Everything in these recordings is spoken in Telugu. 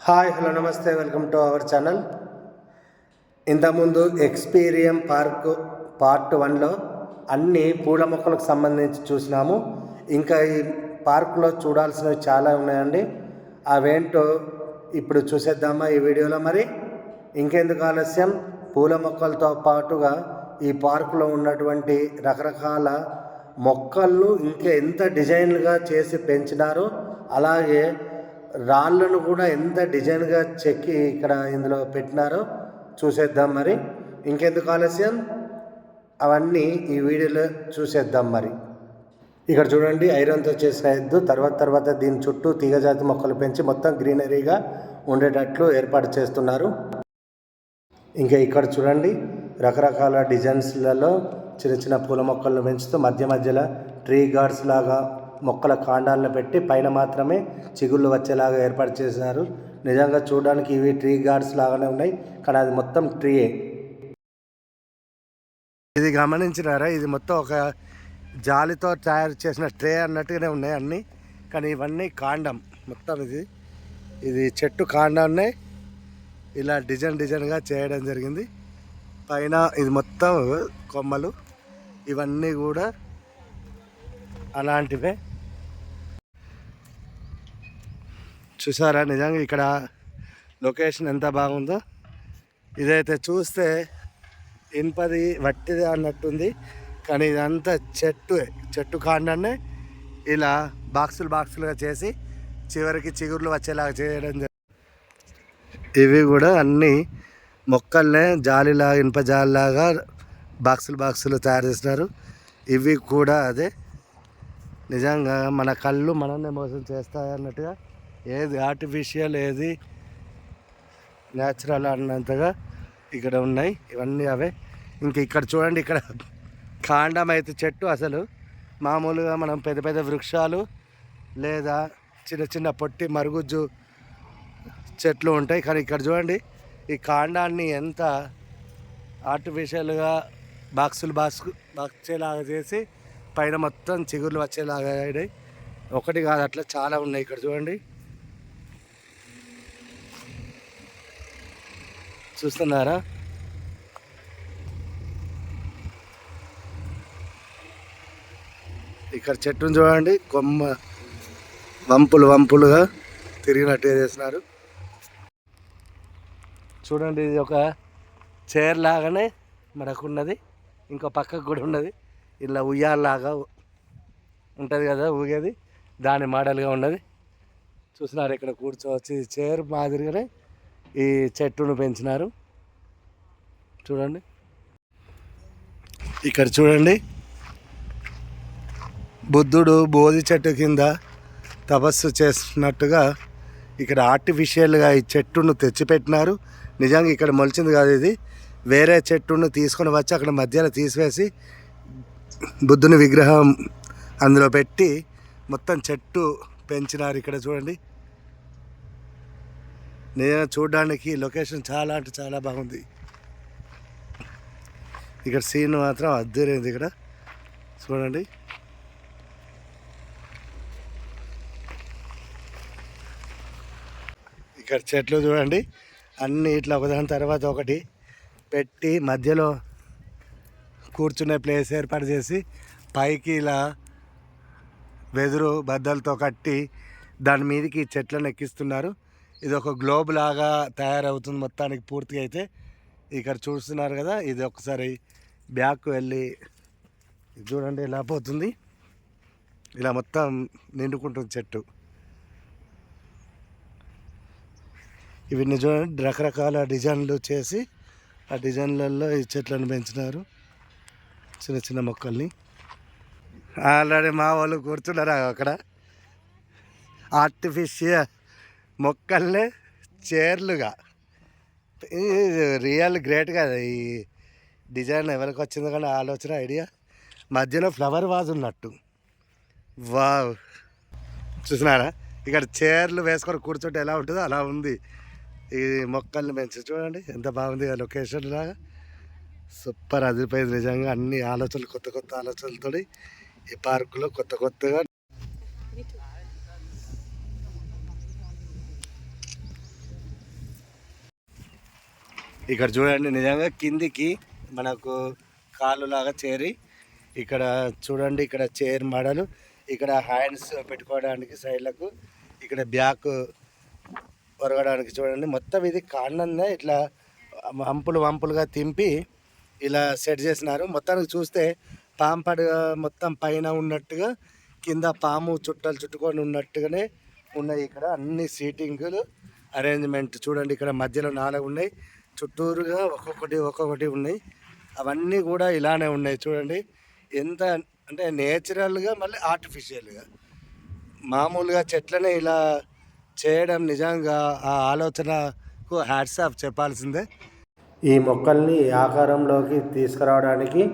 హాయ్ హలో నమస్తే వెల్కమ్ టు అవర్ ఛానల్. ఇంతకుముందు ఎక్స్పీరియం పార్క్ పార్ట్ వన్లో అన్ని పూల మొక్కలకు సంబంధించి చూసినాము. ఇంకా ఈ పార్కులో చూడాల్సినవి చాలా ఉన్నాయండి. అవేంటో ఇప్పుడు చూసేద్దామా ఈ వీడియోలో మరి? ఇంకెందుకు ఆలస్యం? పూల మొక్కలతో పాటుగా ఈ పార్కులో ఉన్నటువంటి రకరకాల మొక్కలను ఇంకా ఎంత డిజైన్లుగా చేసి పెంచినారో అలాగే రాళ్ళను కూడా ఎంత డిజైన్గా చెక్కి ఇక్కడ ఇందులో పెట్టినారో చూసేద్దాం మరి. ఇంకెందుకు ఆలస్యం? అవన్నీ ఈ వీడియోలో చూసేద్దాం మరి. ఇక్కడ చూడండి ఐరన్తో చేసిన ఎద్దు. తర్వాత తర్వాత దీని చుట్టూ తీగజాతి మొక్కలు పెంచి మొత్తం గ్రీనరీగా ఉండేటట్లు ఏర్పాటు చేస్తున్నారు. ఇంకా ఇక్కడ చూడండి రకరకాల డిజైన్స్లలో చిన్న చిన్న పూల మొక్కలను పెంచుతూ మధ్య మధ్యలో ట్రీ గార్డ్స్ లాగా మొక్కల కాండాలను పెట్టి పైన మాత్రమే చిగుళ్ళు వచ్చేలాగా ఏర్పాటు చేశారు. నిజంగా చూడడానికి ఇవి ట్రీ గార్డ్స్ లాగానే ఉన్నాయి కానీ అది మొత్తం ట్రీయే. ఇది గమనించినారా? ఇది మొత్తం ఒక జాలితో తయారు చేసిన ట్రే అన్నట్టుగానే ఉన్నాయి అన్నీ కానీ ఇవన్నీ కాండం మొత్తం ఇది. ఇది చెట్టు కాండాన్ని ఇలా డిజైన్ డిజైన్గా చేయడం జరిగింది. పైన ఇది మొత్తం కొమ్మలు ఇవన్నీ కూడా అలాంటివే. చూసారా? నిజంగా ఇక్కడ లొకేషన్ ఎంత బాగుందో. ఇదైతే చూస్తే ఇనుపది వట్టిది అన్నట్టుంది. కానీ ఇదంతా చెట్టు చెట్టు కాండాన్నే ఇలా బాక్సులు బాక్సులుగా చేసి చివరికి చిగుర్లు వచ్చేలాగా చేయడం ఇవి కూడా అన్నీ మొక్కల్నే జాలిలా ఇనుప జాలిలాగా బాక్సులు బాక్సులు తయారు చేస్తున్నారు ఇవి కూడా అదే. నిజంగా మన కళ్ళు మనల్ని మోసం చేస్తాయి అన్నట్టుగా ఏది ఆర్టిఫిషియల్ ఏది న్యాచురల్ అన్నంతగా ఇక్కడ ఉన్నాయి. ఇవన్నీ అవే. ఇంక ఇక్కడ చూడండి ఇక్కడ కాండం అయితే చెట్టు అసలు. మామూలుగా మనం పెద్ద పెద్ద వృక్షాలు లేదా చిన్న చిన్న పొట్టి మరుగుజ్జు చెట్లు ఉంటాయి. కానీ ఇక్కడ చూడండి ఈ కాండాన్ని ఎంత ఆర్టిఫిషియల్గా బాక్సులు బాక్స్ బాక్చేలాగా చేసి పైన మొత్తం చిగుర్లు వచ్చేలాగా అయినాయి. ఒకటి కాదు అట్లా చాలా ఉన్నాయి ఇక్కడ చూడండి. చూస్తున్నారా? ఇక్కడ చెట్టును చూడండి కొమ్మ వంపులు వంపులుగా తిరిగినట్టు చేస్తున్నారు. చూడండి ఇది ఒక చైర్ లాగానే మనకు ఉన్నది ఇంకో పక్కకు కూడా ఉన్నది. ఇలా ఉయ్యాలాగా ఉంటుంది కదా ఊగేది దాని మోడల్గా ఉన్నది. చూసినారు ఇక్కడ కూర్చోవచ్చు చైర్ మాదిరిగానే ఈ చెట్టును పెంచినారు. చూడండి. ఇక్కడ చూడండి. బుద్ధుడు బోధి చెట్టు కింద తపస్సు చేస్తున్నట్టుగా ఇక్కడ ఆర్టిఫిషియల్గా ఈ చెట్టును తెచ్చిపెట్టినారు. నిజంగా ఇక్కడ మొలిచింది కాదు ఇది. వేరే చెట్టును తీసుకొని వచ్చి అక్కడ మధ్యలో తీసివేసి బుద్ధుని విగ్రహం అందులో పెట్టి మొత్తం చెట్టు పెంచినారు ఇక్కడ చూడండి. నేను చూడడానికి లొకేషన్ చాలా అంటే చాలా బాగుంది. ఇక్కడ సీన్ మాత్రం అద్దరింది ఇక్కడ. చూడండి. ఇక్కడ చెట్లు చూడండి. అన్నీ ఇట్లా ఒకదాని తర్వాత ఒకటి పెట్టి మధ్యలో కూర్చునే ప్లేస్ ఏర్పాటు చేసి పైకి ఇలా వెదురు బద్దలతో కట్టి దాని మీదకి చెట్లను ఎక్కిస్తున్నారు. ఇది ఒక గ్లోబ్ లాగా తయారవుతుంది మొత్తానికి పూర్తిగా అయితే. ఇక్కడ చూస్తున్నారు కదా ఇది ఒకసారి బ్యాక్ వెళ్ళి చూడండి ఇలా పోతుంది. ఇలా మొత్తం నిండుకుంటుంది చెట్టు. ఇవన్నీ చూడండి రకరకాల డిజైన్లు చేసి ఆ డిజైన్లలో ఈ చెట్లను పెంచినారు. చిన్న చిన్న మొక్కల్ని. ఆల్రెడీ మా వాళ్ళు కూర్చున్నారు అక్కడ? ఆర్టిఫిషియల్ మొక్కల్ని చైర్లుగా. రియల్ గ్రేట్ కదా ఈ డిజైన్ ఎవరికి వచ్చిందో కానీ ఆలోచన ఐడియా. మధ్యలో ఫ్లవర్ వాజ్ ఉన్నట్టు. వావ్. చూసినారా? ఇక్కడ చైర్లు వేసుకొని కూర్చుంటే ఎలా ఉంటుందో అలా ఉంది. ఈ మొక్కల్ని పెంచి చూడండి ఎంత బాగుంది ఆ లొకేషన్ లాగా. సూపర్ అదిరిపోయింది నిజంగా అన్ని ఆలోచనలు కొత్త కొత్త ఆలోచనలతో ఈ పార్కులో కొత్త కొత్తగా ఇక్కడ చూడండి నిజంగా కిందికి మనకు కాలులాగా చేరి ఇక్కడ చూడండి ఇక్కడ చైర్ మడలు ఇక్కడ హ్యాండ్స్ పెట్టుకోవడానికి సైడ్లకు ఇక్కడ బ్యాక్ ఒరగడానికి చూడండి. మొత్తం ఇది కాండంగా ఇట్లా వంపులు వంపులుగా తింపి ఇలా సెట్ చేసినారు. మొత్తానికి చూస్తే పాంపడు మొత్తం పైన ఉన్నట్టుగా కింద పాము చుట్టాలు చుట్టుకొని ఉన్నట్టుగానే ఉన్నాయి ఇక్కడ. అన్ని సీటింగ్లు అరేంజ్మెంట్ చూడండి ఇక్కడ మధ్యలో నాలుగు ఉన్నాయి. చుట్టూరుగా ఒక్కొక్కటి ఒక్కొక్కటి ఉన్నాయి. అవన్నీ కూడా ఇలానే ఉన్నాయి. చూడండి. ఎంత అంటే నేచురల్గా మళ్ళీ ఆర్టిఫిషియల్గా. మామూలుగా చెట్లనే ఇలా చేయడం నిజంగా ఆ ఆలోచనకు హ్యాట్స్ ఆఫ్ చెప్పాల్సిందే. ఈ మొక్కల్ని ఆకారంలోకి తీసుకురావడానికి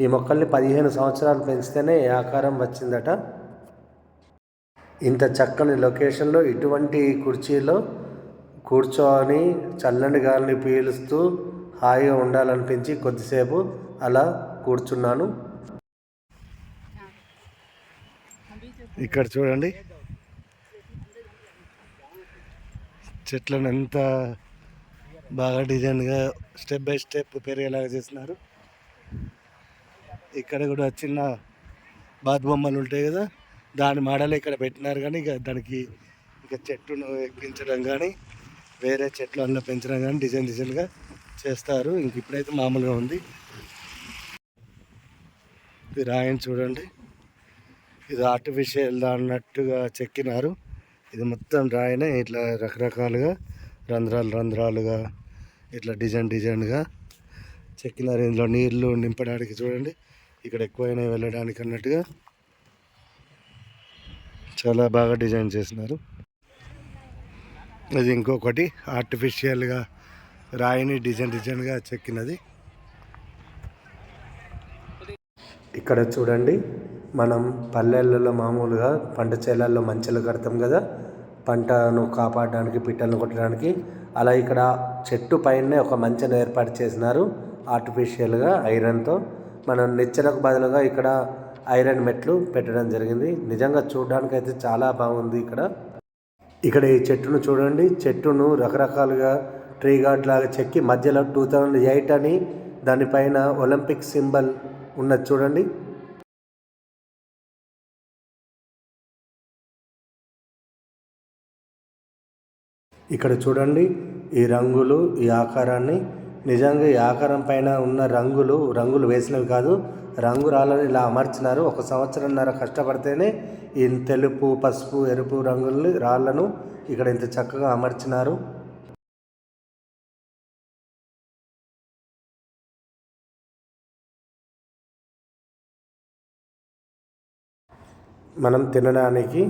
ఈ మొక్కల్ని పదిహేను సంవత్సరాలు పెంచితేనే ఈ ఆకారం వచ్చిందట. ఇంత చక్కని లొకేషన్లో ఇటువంటి కుర్చీలో కూర్చొని చల్లని గాలిని పీలుస్తూ హాయిగా ఉండాలనిపించి కొద్దిసేపు అలా కూర్చున్నాను. ఇక్కడ చూడండి. చెట్లను ఎంత బాగా డిజైన్గా స్టెప్ బై స్టెప్ పెరిగేలాగా చేసినారు ఇక్కడ కూడా చిన్న బాత్ బొమ్మలు ఉంటాయి కదా దాని మాడలు ఇక్కడ పెట్టినారు కానీ ఇక దానికి ఇక చెట్టును ఎక్కించడం కానీ వేరే చెట్లు అందులో పెంచడం కానీ డిజైన్ డిజైన్గా చేస్తారు. ఇంక ఇప్పుడైతే మామూలుగా ఉంది. ఇది రాయని చూడండి. ఇది ఆర్టిఫిషియల్ అన్నట్టుగా చెక్కినారు. ఇది మొత్తం రాయనే ఇట్లా రకరకాలుగా రంధ్రాలు రంధ్రాలుగా ఇట్లా డిజైన్ డిజైన్గా చెక్కినారు. ఇందులో నీళ్ళు నింపడానికి చూడండి. ఇక్కడ ఎక్కువైనా వెళ్ళడానికి అన్నట్టుగా చాలా బాగా డిజైన్ చేసినారు. ఇది ఇంకొకటి ఆర్టిఫిషియల్గా రాయిని డిజైన్ డిజైన్గా చెక్కినది. ఇక్కడ చూడండి మనం పల్లెలలో మామూలుగా పంట చేలల్లో మంచెలు కడతాం కదా పంటను కాపాడడానికి పిట్టలను కొట్టడానికి. అలా ఇక్కడ చెట్టు పైనే ఒక మంచెను ఏర్పాటు చేసినారు ఆర్టిఫిషియల్గా ఐరన్తో మనం నిచ్చెలకు బదులుగా ఇక్కడ ఐరన్ మెట్లు పెట్టడం జరిగింది. నిజంగా చూడడానికి అయితే చాలా బాగుంది ఇక్కడ. ఇక్కడ ఈ చెట్టును చూడండి. చెట్టును రకరకాలుగా ట్రీ గార్డ్ లాగా చెక్కి మధ్యలో టూ థౌజండ్ ఎయిట్ అని దానిపైన ఒలింపిక్ సింబల్ ఉన్నది చూడండి. ఇక్కడ చూడండి ఈ రంగులు ఈ ఆకారాన్ని. నిజంగా ఈ ఆకారం పైన ఉన్న రంగులు రంగులు వేసినవి కాదు రంగు ఇలా అమర్చినారు. ఒక సంవత్సరంన్నర కష్టపడితేనే ఈ తెలుపు పసుపు ఎరుపు రంగుల్ని రాళ్ళను ఇక్కడ ఇంత చక్కగా అమర్చినారు. మనం తినడానికి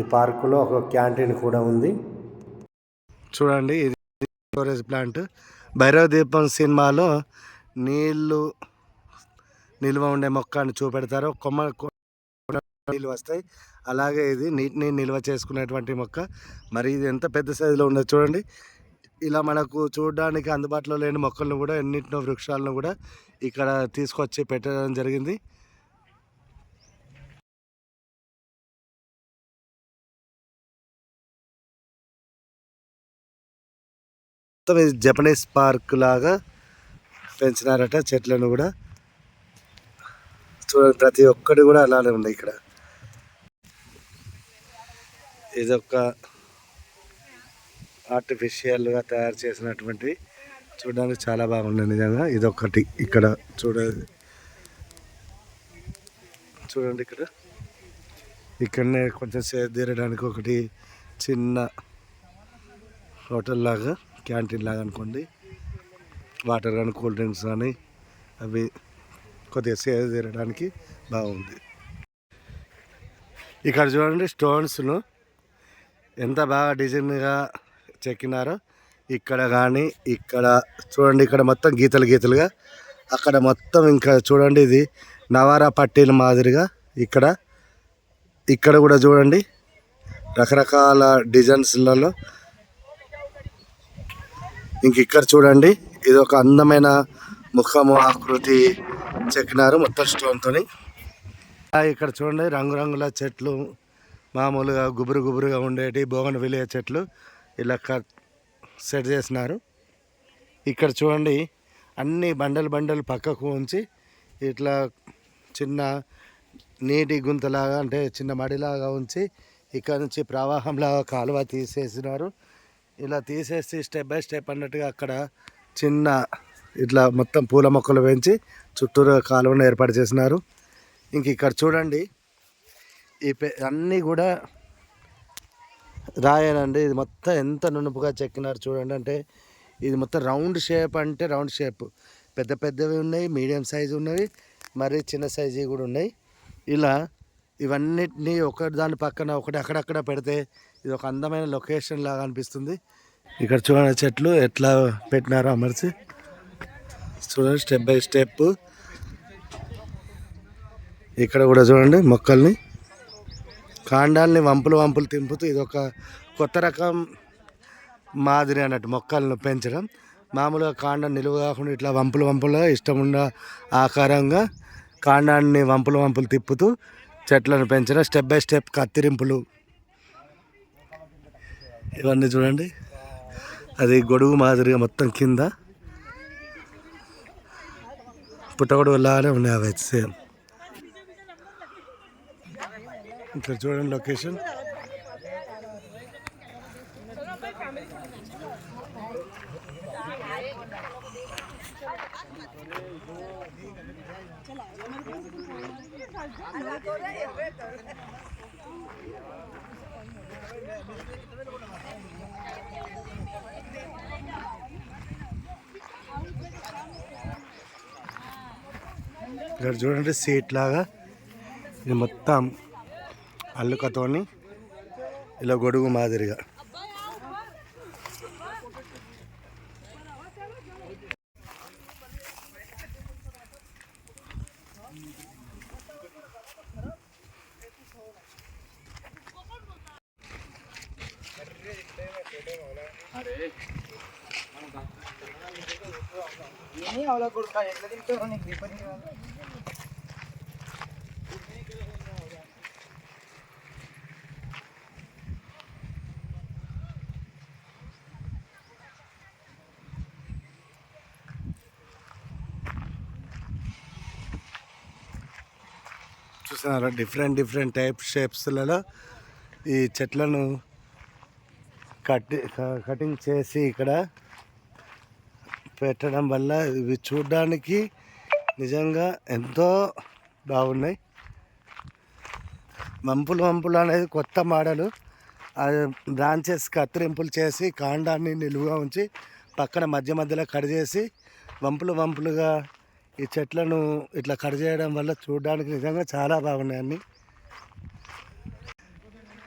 ఈ పార్కులో ఒక క్యాంటీన్ కూడా ఉంది. చూడండి ఇది స్టోరేజ్ ప్లాంట్. భైరవ దీపం సినిమాలో నీళ్ళు నిల్వ ఉండే మొక్క అని చూపెడతారు కొమ్మ నీళ్ళు వస్తాయి. అలాగే ఇది నీటిని నిల్వ చేసుకునేటువంటి మొక్క. మరి ఇది ఎంత పెద్ద సైజులో ఉందో చూడండి. ఇలా మనకు చూడడానికి అందుబాటులో లేని మొక్కలను కూడా ఎన్నింటినో వృక్షాలను కూడా ఇక్కడ తీసుకొచ్చి పెట్టడం జరిగింది. మొత్తం ఇది జపనీస్ పార్క్ లాగా పెంచినారట చెట్లను కూడా. చూడండి ప్రతి ఒక్కటి కూడా అలానే ఉన్నాయి ఇక్కడ. ఇదొక ఆర్టిఫిషియల్గా తయారు చేసినటువంటి చూడడానికి చాలా బాగుంది నిజంగా. ఇదొకటి ఇక్కడ చూడ చూడండి ఇక్కడ. ఇక్కడనే కొంచెం సేద తీరడానికి ఒకటి చిన్న హోటల్ లాగా క్యాంటీన్ లాగా అనుకోండి. వాటర్ కానీ కూల్ డ్రింక్స్ కానీ అవి కొద్దిగా సేద తీరడానికి బాగుంది. ఇక్కడ చూడండి స్టోన్స్ను ఎంత బాగా డిజైన్గా చెక్కినారో ఇక్కడ కానీ ఇక్కడ చూడండి ఇక్కడ మొత్తం గీతలు గీతలుగా అక్కడ మొత్తం ఇంకా చూడండి ఇది నవారా పట్టీల మాదిరిగా ఇక్కడ ఇక్కడ కూడా చూడండి రకరకాల డిజైన్స్లలో. ఇంక ఇక్కడ చూడండి ఇది ఒక అందమైన ముఖము ఆకృతి చెక్కినారు మొత్తం స్టోన్తో ఇక్కడ చూడండి రంగురంగుల చెట్లు మామూలుగా గుబురు గుబురుగా ఉండేటి బోగన్ విలియ చెట్లు ఇలా కట్ సెట్ చేసినారు. ఇక్కడ చూడండి అన్ని బండలు బండలు పక్కకు ఉంచి ఇట్లా చిన్న నీటి గుంతలాగా అంటే చిన్న మడిలాగా ఉంచి ఇక్కడ నుంచి ప్రవాహంలాగా కాలువ తీసేసినారు. ఇలా తీసేసి స్టెప్ బై స్టెప్ అన్నట్టుగా అక్కడ చిన్న ఇట్లా మొత్తం పూల మొక్కలు పెంచి చుట్టూరు కాలువను ఏర్పాటు చేసినారు. ఇంక ఇక్కడ చూడండి ఈ పే అన్నీ కూడా రాయనండి ఇది మొత్తం ఎంత నునుపుగా చెక్కినారు చూడండి. అంటే ఇది మొత్తం రౌండ్ షేప్ అంటే రౌండ్ షేప్. పెద్ద పెద్దవి ఉన్నాయి మీడియం సైజు ఉన్నవి మరి చిన్న సైజు కూడా ఉన్నాయి. ఇలా ఇవన్నిటిని ఒకటి దాని పక్కన ఒకటి అక్కడక్కడ పెడితే ఇది ఒక అందమైన లొకేషన్ లాగా అనిపిస్తుంది. ఇక్కడ చూడండి చెట్లు ఎట్లా పెట్టినారో అమర్చి. చూడండి స్టెప్ బై స్టెప్. ఇక్కడ కూడా చూడండి మొక్కల్ని. కాండాల్ని వంపులు వంపులు తింపుతూ ఇది ఒక కొత్త రకం మాదిరి అన్నట్టు మొక్కలను పెంచడం. మామూలుగా కాండం నిలువ కాకుండా ఇట్లా వంపులు వంపులుగా ఇష్టం ఉన్న ఆకారంగా కాండాన్ని వంపులు వంపులు తిప్పుతూ చెట్లను పెంచడం. స్టెప్ బై స్టెప్ కత్తిరింపులు. ఇవన్నీ చూడండి. అది గొడుగు మాదిరిగా మొత్తం కింద. పుట్టగొడుగు లాగానే ఉన్నాయి అవి అయితే సేమ్ ఇక్కడ చూడండి లొకేషన్ ఇక్కడ చూడండి సీట్ లాగా. ఇది మొత్తం అల్లుకతోని ఇలా గొడుగు మాదిరిగా. చూస్తున్నారా? డిఫరెంట్ డిఫరెంట్ టైప్ షేప్స్లలో ఈ చెట్లను కట్ కటింగ్ చేసి ఇక్కడ పెట్టడం వల్ల ఇవి చూడడానికి నిజంగా ఎంతో బాగున్నాయి. వంపులు వంపులు అనేది కొత్త మోడలు. బ్రాంచెస్ కత్తిరింపులు చేసి కాండాన్ని నిలువుగా ఉంచి పక్కన మధ్య మధ్యలో కట్ చేసి వంపులు వంపులుగా ఈ చెట్లను ఇట్లా కట్ చేయడం వల్ల చూడడానికి నిజంగా చాలా బాగున్నాయి అన్ని.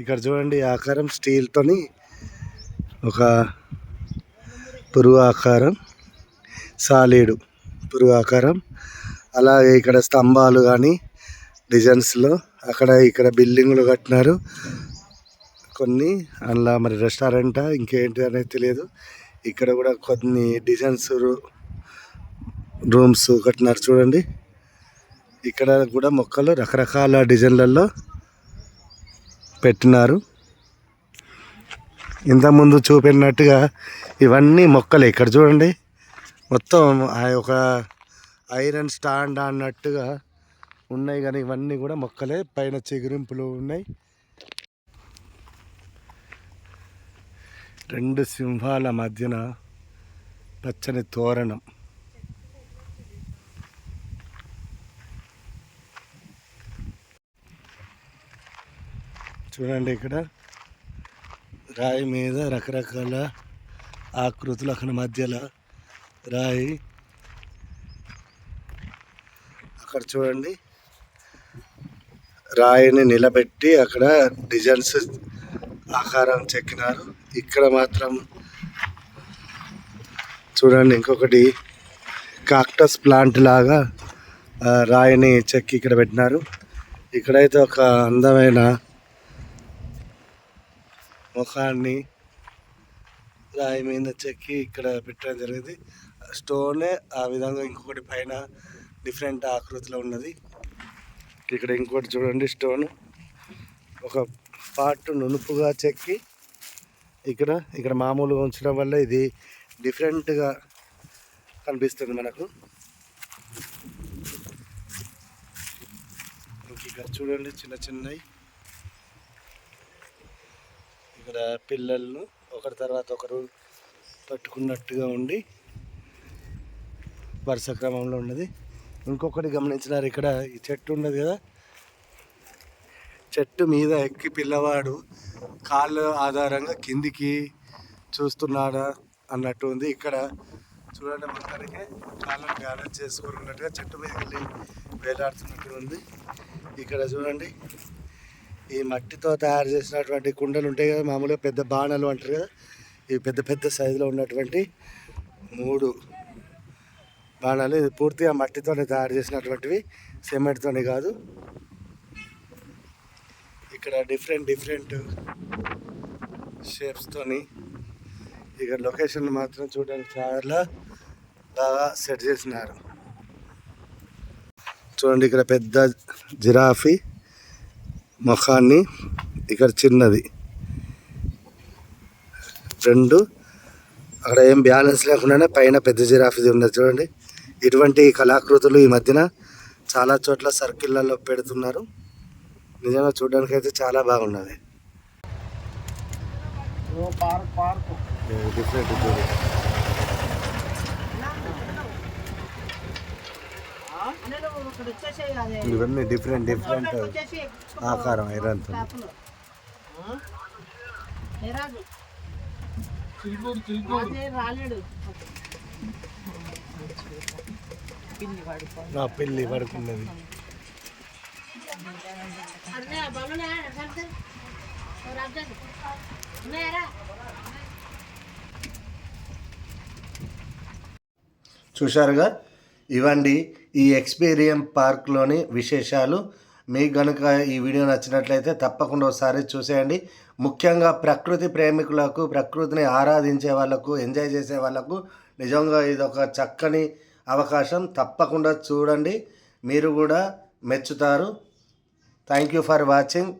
ఇక్కడ చూడండి ఆకారం స్టీల్తోని ఒక పురుగు ఆకారం సాలీడు పురుగు ఆకారం. అలాగే ఇక్కడ స్తంభాలు కానీ డిజైన్స్లో అక్కడ ఇక్కడ బిల్డింగ్లు కట్టినారు. కొన్ని అందులో మరి రెస్టారెంటా ఇంకేంటి అనేది తెలియదు. ఇక్కడ కూడా కొన్ని డిజైన్స్ రూమ్స్ కట్టినారు చూడండి. ఇక్కడ కూడా మొక్కలు రకరకాల డిజైన్లలో పెట్టినారు. ఇంతకుముందు చూపినట్టుగా ఇవన్నీ మొక్కలు ఇక్కడ చూడండి. మొత్తం ఆ ఒక ఐరన్ స్టాండ్ అన్నట్టుగా ఉన్నాయి కానీ ఇవన్నీ కూడా మొక్కలే. పైన చిగురింపులు ఉన్నాయి. రెండు సింహాల మధ్యన పచ్చని తోరణం. చూడండి ఇక్కడ. రాయి మీద రకరకాల ఆకృతులు అక్కడ మధ్యలో. రాయి. అక్కడ చూడండి. రాయిని నిలబెట్టి అక్కడ డిజైన్స్ ఆకారం చెక్కినారు. ఇక్కడ మాత్రం చూడండి ఇంకొకటి కాక్టస్ ప్లాంట్ లాగా రాయిని చెక్కి ఇక్కడ పెట్టినారు. ఇక్కడైతే ఒక అందమైన ముఖాన్ని రాయి మీద చెక్కి ఇక్కడ పెట్టడం జరిగింది. స్టోనే ఆ విధంగా ఇంకొకటి పైన డిఫరెంట్ ఆకృతిలో ఉన్నది. ఇక్కడ ఇంకోటి చూడండి స్టోన్. ఒక పార్ట్ నునుపుగా చెక్కి ఇక్కడ ఇక్కడ మామూలుగా ఉంచడం వల్ల ఇది డిఫరెంట్గా కనిపిస్తుంది మనకు. ఇంక ఇక్కడ చూడండి చిన్న చిన్నవి ఇక్కడ పిల్లలను ఒకరి తర్వాత ఒకరు పట్టుకున్నట్టుగా ఉండి వరుస క్రమంలో ఉన్నది. ఇంకొకటి గమనించినారు ఇక్కడ ఈ చెట్టు ఉన్నది కదా? చెట్టు మీద ఎక్కి పిల్లవాడు కాళ్ళ ఆధారంగా కిందికి చూస్తున్నాడా అన్నట్టు ఉంది. ఇక్కడ చూడండి మొత్తానికి కాళ్ళను బ్యాలెన్స్ చేసుకున్నట్టుగా చెట్టు మీద వెళ్ళి వేలాడుతున్నట్టు ఉంది. ఇక్కడ చూడండి ఈ మట్టితో తయారు చేసినటువంటి కుండలు ఉంటాయి కదా మామూలుగా పెద్ద బాణాలు అంటారు కదా ఈ పెద్ద పెద్ద సైజులో ఉన్నటువంటి మూడు బాణాలు. ఇది పూర్తిగా మట్టితోనే తయారు చేసినటువంటివి సిమెంట్తోనే కాదు. ఇక్కడ డిఫరెంట్ డిఫరెంట్ షేప్స్తోని ఇక్కడ లొకేషన్ మాత్రం చూడడానికి చాలా బాగా సెట్ చేసినారు. చూడండి ఇక్కడ పెద్ద జిరాఫీ. ముఖాన్ని ఇక్కడ చిన్నది. రెండు అక్కడ ఏం బ్యాలెన్స్ లేకుండానే పైన పెద్ద జిరాఫీది ఉన్నది చూడండి. ఇటువంటి కళాకృతులు ఈ మధ్యన చాలా చోట్ల సర్కిళ్ళల్లో పెడుతున్నారు. నిజంగా చూడడానికి అయితే చాలా బాగున్నది. డిఫరెంట్ ఇవన్నీ డిఫరెంట్ డిఫరెంట్ ఆకారం ఐరన్తో పిల్లి పడిపోయి నా పెళ్ళి పడుకున్నది. చూశారుగా? ఇవండి ఈ ఎక్స్పీరియం పార్క్లోని విశేషాలు. మీకు కనుక ఈ వీడియో నచ్చినట్లయితే తప్పకుండా ఒకసారి చూసేయండి. ముఖ్యంగా ప్రకృతి ప్రేమికులకు ప్రకృతిని ఆరాధించే వాళ్ళకు ఎంజాయ్ చేసే వాళ్ళకు నిజంగా ఇది ఒక చక్కని అవకాశం. తప్పకుండా చూడండి. మీరు కూడా మెచ్చుతారు. Thank you for watching